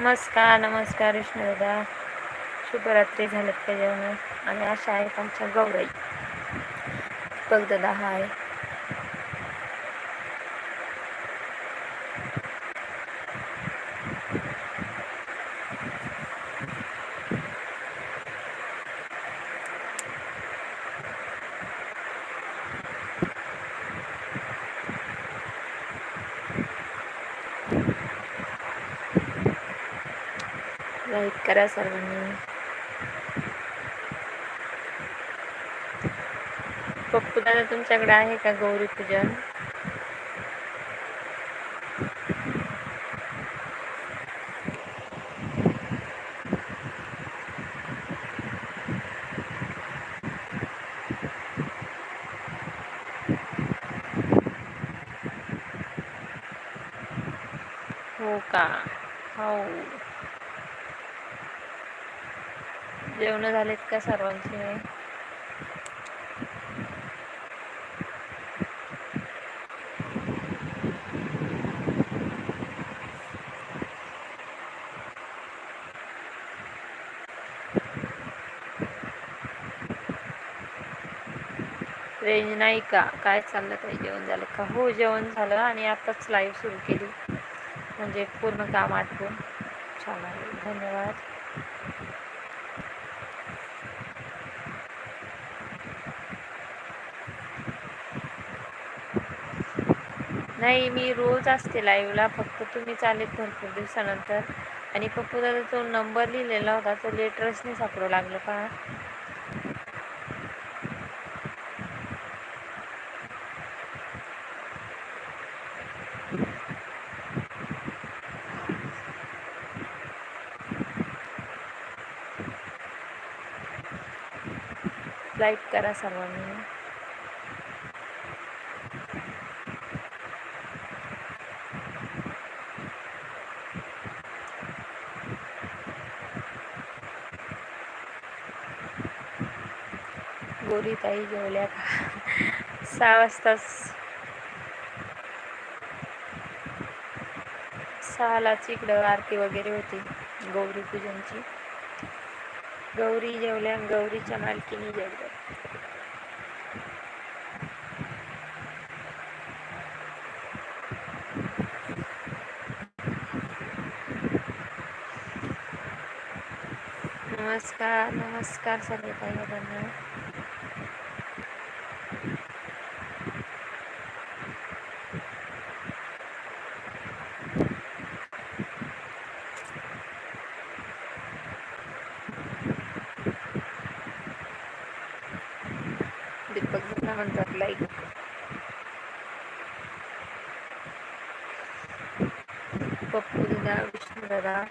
नमस्कार नमस्कार विष्णुदा शुभरात्री झालेत का जेवण आणि अशा आहेत आमच्या गौराई. बघ दादा हाय. लाईक करा सर्वांनी. पप्पू दादा तुमच्याकडे आहे का गौरी पूजन? हो का? हो. जेवण झालेत का सर्वांचे? रेंज नाही का काय चाललं काही जेवण झालं का? हो जेवण झालं आणि आताच लाईव्ह सुरू केली. म्हणजे पूर्ण काम आठवून छान आहे. धन्यवाद. नाही मी रोज असते लाईव्हला फक्त तुम्ही चालेत भरपूर दिवसानंतर. आणि पप्पू दादा तो नंबर लिहिलेला होता तो लेटरच नाही सापडू लागलं का लाईक करा सर्वांनी. गोरी ताई जेवल्या का? सहा वाजताच. सहालाच इकडं आरती वगैरे होती गौरी पूजनची. गौरी जेवल्या गौरीच्या मालकीने जेवल्या नमस्कार नमस्कार सर्व ताईंना दीपक दादा म्हणतात लाईक पप्पू दादा विष्णू दादा